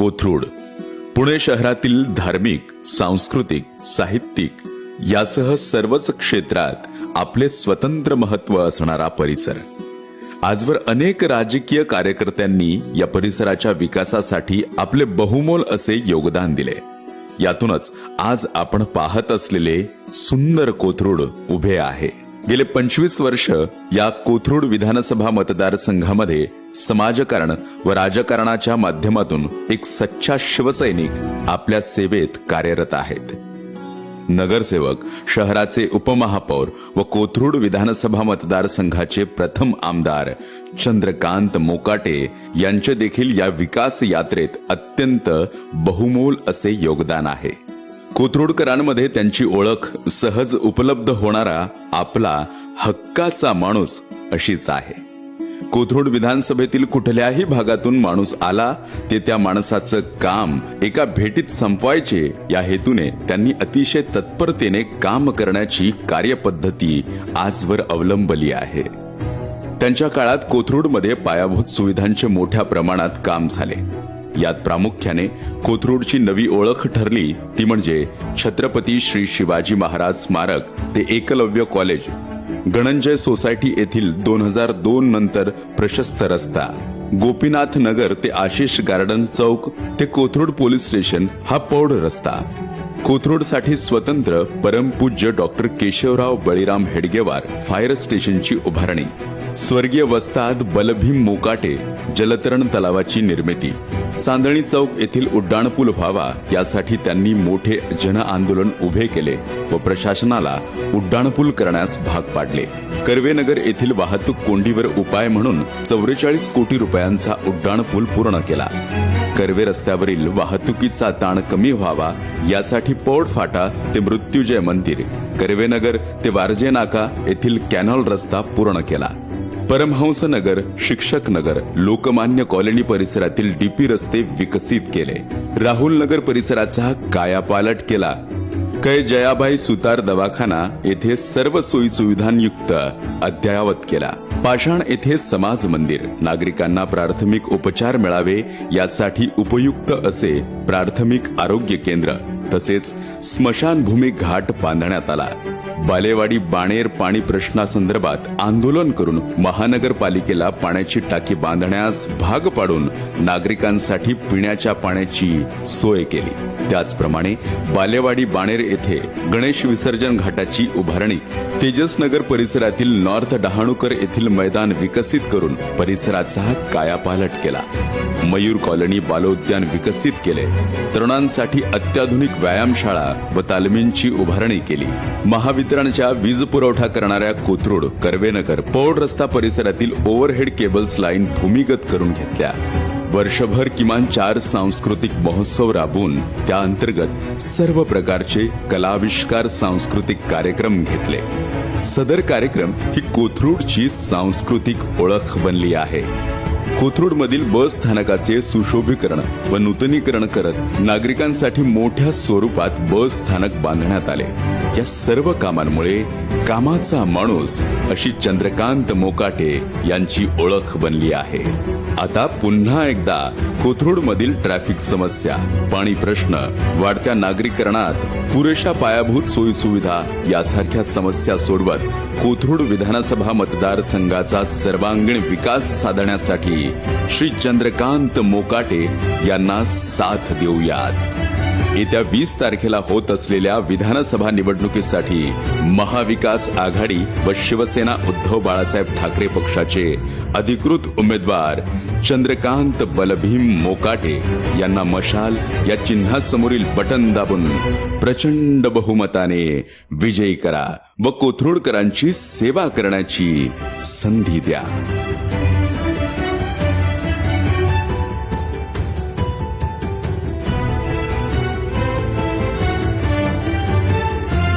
कोथरूड पुणे शहरातील धार्मिक सांस्कृतिक साहित्यिक यासह सर्वच क्षेत्रात आपले स्वतंत्र महत्त्व असणारा परिसर. आजवर अनेक राजकीय कार्यकर्त्यांनी या परिसराच्या विकासासाठी आपले बहुमोल असे योगदान दिले. यातूनच आज आपण पाहत असलेले सुंदर कोथरूड उभे आहे. गेले पंचवीस वर्ष या कोथरूड विधानसभा मतदारसंघामध्ये समाजकारण व राजकारणाच्या माध्यमातून एक सच्चा शिवसैनिक आपल्या सेवेत कार्यरत आहेत. नगरसेवक शहराचे उपमहापौर व कोथरूड विधानसभा मतदारसंघाचे प्रथम आमदार चंद्रकांत मोकाटे यांचे देखील या विकास यात्रेत अत्यंत बहुमोल असे योगदान आहे. कोथरूडकरांमध्ये त्यांची ओळख सहज उपलब्ध होणारा आपला हक्काचा माणूस अशीच आहे. कोथरूड विधानसभेतील कुठल्याही भागातून माणूस आला ते त्या माणसाचं काम एका भेटीत संपवायचे या हेतूने त्यांनी अतिशय तत्परतेने काम करण्याची कार्यपद्धती आजवर अवलंबली आहे. त्यांच्या काळात कोथरूडमध्ये पायाभूत सुविधांचे मोठ्या प्रमाणात काम झाले. यात प्रामुख्याने कोथरूडची नवी ओळख ठरली. ती म्हणजे छत्रपती श्री शिवाजी महाराज स्मारक ते एकलव्य कॉलेज. गणंजय सोसायटी येथील दोन हजार दोन नंतर प्रशस्त रस्ता. गोपीनाथ नगर ते आशिष गार्डन चौक ते कोथरूड पोलीस स्टेशन हा पौड रस्ता. कोथरूडसाठी स्वतंत्र परमपूज्य डॉक्टर केशवराव बळीराम हेडगेवार फायर स्टेशनची उभारणी. स्वर्गीय वस्ताद बलभीम मोकाटे जलतरण तलावाची निर्मिती. चांदणी चौक येथील उड्डाणपूल व्हावा यासाठी त्यांनी मोठे जन आंदोलन उभे केले व प्रशासनाला उड्डाणपूल करण्यास भाग पाडले. कर्वेनगर येथील वाहतूक कोंडीवर उपाय म्हणून चौवेचाळीस कोटी रुपयांचा उड्डाणपूल पूर्ण केला. कर्वे रस्त्यावरील वाहतुकीचा ताण कमी व्हावा यासाठी पौड फाटा ते मृत्युजय मंदिर कर्वेनगर ते वारजे नाका येथील कॅनॉल रस्ता पूर्ण केला. परमहंस नगर शिक्षक नगर लोकमान्य कॉलनी परिसरातील डीपी रस्ते विकसित केले. राहुल नगर परिसराचा कायापालट केला. कै जयाबाई सुतार दवाखाना येथे सर्व सोयी सुविधांयुक्त अद्ययावत केला. पाषाण येथे समाज मंदिर नागरिकांना प्राथमिक उपचार मिळावे यासाठी उपयुक्त असे प्राथमिक आरोग्य केंद्र तसेच स्मशानभूमी घाट बांधण्यात आला. बालेवाडी बाणेर पाणी प्रश्नासंदर्भात आंदोलन करून महानगरपालिकेला पाण्याची टाकी बांधण्यास भाग पाडून नागरिकांसाठी पिण्याच्या पाण्याची सोय केली. त्याचप्रमाणे बालेवाडी बाणेर येथे गणेश विसर्जन घाटाची उभारणी तेजसनगर परिसरातील नॉर्थ डहाणूकर येथील मैदान विकसित करून परिसराचा कायापालट केला. मयूर कॉलनी बालोद्यान विकसित केले. तरुणांसाठी अत्याधुनिक व्यायामशाळा व तालमींची उभारणी केली. महावितरणच्या वीज पुरवठा करणाऱ्या कोथरूड कर्वेनगर पौड रस्ता परिसरातील ओव्हरहेड केबल्स लाईन भूमिगत करून घेतल्या. वर्षभर किमान चार सांस्कृतिक महोत्सव राबवून त्या अंतर्गत सर्व प्रकारचे कलाविष्कार सांस्कृतिक कार्यक्रम घेतले. सदर कार्यक्रम ही कोथरूडची सांस्कृतिक ओळख बनली आहे. कोथरूड मधील बस स्थानकाचे सुशोभीकरण व नूतनीकरण करत नागरिकांसाठी मोठ्या स्वरूपात बस स्थानक बांधण्यात आले. या सर्व कामांमुळे कामाचा माणूस अशी चंद्रकांत मोकाटे यांची ओळख बनली आहे. आता पुन्हा एकदा कोथरूड मधील ट्रॅफिक समस्या पाणी प्रश्न वाढत्या नागरीकरणात पुरेशा पायाभूत सोयी सुविधा यासारख्या समस्या सोडवत कोथरूड विधानसभा मतदारसंघाचा सर्वांगीण विकास साधण्यासाठी श्री चंद्रकांत मोकाटे यांना साथ देऊयात. येत्या वीस तारखेला होत असलेल्या विधानसभा निवडणुकीसाठी महाविकास आघाडी व शिवसेना उद्धव बाळासाहेब ठाकरे पक्षाचे अधिकृत उमेदवार चंद्रकांत बलभीम मोकाटे यांना मशाल या चिन्हासमोरील बटन दाबून प्रचंड बहुमताने विजयी करा व कोथरूडकरांची सेवा करण्याची संधी द्या.